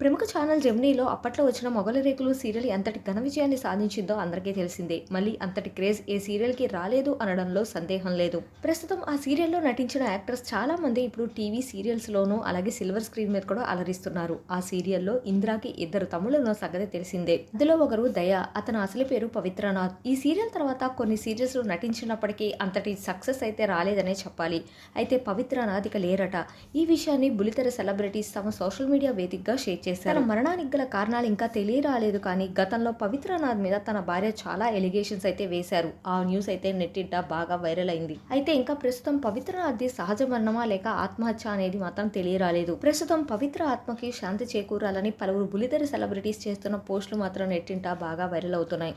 ప్రముఖ ఛానల్ జెమినీలో అప్పట్లో వచ్చిన మొగల రేకులు సీరియల్ ఎంతటి ఘన విజయాన్ని సాధించిందో అందరికీ తెలిసిందే. మళ్ళీ అంతటి క్రేజ్ ఏ సీరియల్కి రాలేదు అనడంలో సందేహం లేదు. ప్రస్తుతం ఆ సీరియల్లో నటించిన యాక్టర్స్ చాలా మంది ఇప్పుడు టీవీ సీరియల్స్లోనూ అలాగే సిల్వర్ స్క్రీన్ మీద కూడా అలరిస్తున్నారు. ఆ సీరియల్లో ఇందిరాకి ఇద్దరు తమ్ముళ్ళను సంగతి తెలిసిందే. అందులో ఒకరు దయ అతను అసలు పేరు పవిత్రనాథ్. ఈ సీరియల్ తర్వాత కొన్ని సీరియల్స్లో నటించినప్పటికీ అంతటి సక్సెస్ అయితే రాలేదనే చెప్పాలి. అయితే పవిత్రనాథ్ ఇక లేరట. ఈ విషయాన్ని బులితెర సెలబ్రిటీస్ తమ సోషల్ మీడియా వేదికగా షేర్ చేశారు. మరణానికి గల కారణాలు ఇంకా తెలియరాలేదు కానీ గతంలో పవిత్రనాథ్ మీద తన భార్య చాలా ఎలిగేషన్స్ అయితే వేశారు. ఆ న్యూస్ అయితే నెట్టింట బాగా వైరల్ అయింది. అయితే ఇంకా ప్రస్తుతం పవిత్రనాథ్ది సహజ మరణమా లేక ఆత్మహత్య అనేది మాత్రం తెలియరాలేదు. ప్రస్తుతం పవిత్ర ఆత్మకి శాంతి చేకూరాలని పలువురు బులితెర సెలబ్రిటీస్ చేస్తున్న పోస్టులు మాత్రం నెట్టింట బాగా వైరల్ అవుతున్నాయి.